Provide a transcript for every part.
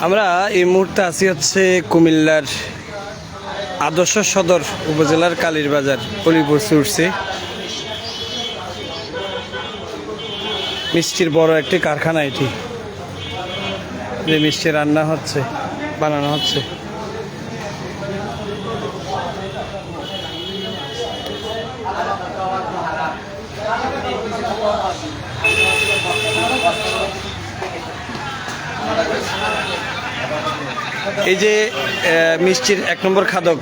আমরা এই মুহূর্তে আছি হচ্ছে কুমিল্লার আদর্শ সদর উপজেলার কালীর বাজার অলিপুর সুরসি মিষ্টির বড় একটি কারখানা এটি। যে মিষ্টি রান্না হচ্ছে, বানানো হচ্ছে। এই যে মিষ্টির এক নম্বর খাদক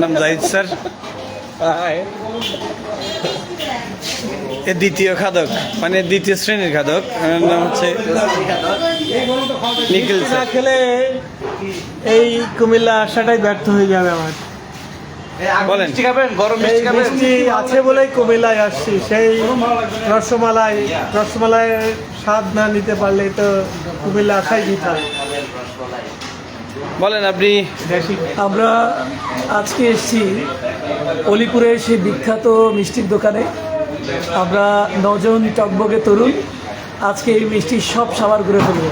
নাম জাহিদ স্যার। এর দ্বিতীয় খাদক মানে দ্বিতীয় শ্রেণির খাদক নাম হচ্ছে নিখিল স্যার। খেলে এই কুমিল্লা আসাটাই ব্যর্থ হয়ে যাবে আমার। বলেন। গরম মিষ্টি আছে বলেই কুমিল্লায় আসছি। সেই রসমালাই রসমালাইয়ের স্বাদ না নিতে পারলে তো কুমিল্লা আসাই বৃথা। বলেন আপনি। আমরা আজকে এসেছি অলিপুরের সেই বিখ্যাত মিষ্টির দোকানে। আমরা নজন টকবগে তরুণ আজকে এই মিষ্টি সব সাবার করে ফেলব।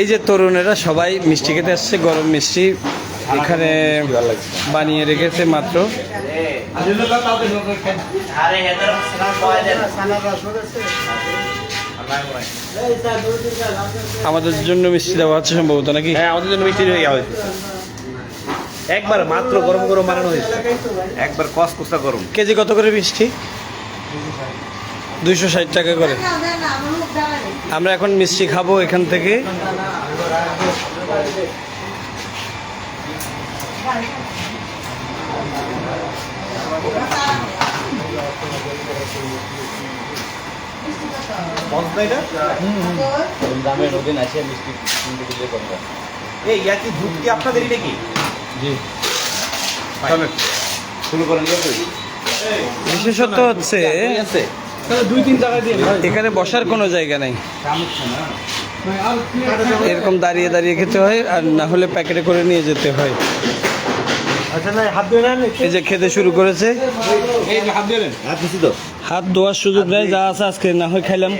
এই যে তরুণেরা সবাই মিষ্টি খেতে আসছে গরম মিষ্টি এখানে বানিয়ে রেখেছে মাত্র। আরে আমাদের জন্য মিষ্টি দেওয়া হচ্ছে সম্ভবত নাকি? হ্যাঁ আমাদের জন্য মিষ্টি হয়ে হয়েছে। একবার মাত্র গরম গরম বানানো হয়েছে। একবার কসকসা গরম। কেজি কত করে মিষ্টি? দুইশো ষাট টাকা করে। আমরা এখন মিষ্টি খাব এখান থেকে। দামের নদীন আছে মিষ্টি কিনতে দিলে কম এই ইয়া কি দুধ কি আপনাদেরই নাকি জি। চলেন। শুরু করেন ইয়ে বিশেষত্ব হচ্ছে দুই তিন এখানে বসার কোনো জায়গা নাই। এরকম দাঁড়িয়ে দাঁড়িয়ে খেতে হয় আর না হলে প্যাকেটে করে নিয়ে যেতে হয় আচ্ছা না হাত ধুয়ে নেন এই যে খেতে শুরু করেছে। হাত দিলেন হাত দিছি তো। হাত ধোয়ার সুযোগ নেই যা আছে আজকে না হয় খাইলাম।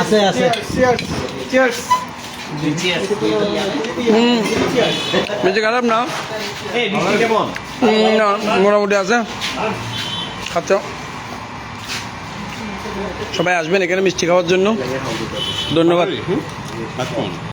আছে আছে। বেশি খারাপ না? না, মোটামুটি আছে। খাচ্ছ? সবাই আসবেন এখানে মিষ্টি খাওয়ার জন্য। ধন্যবাদ।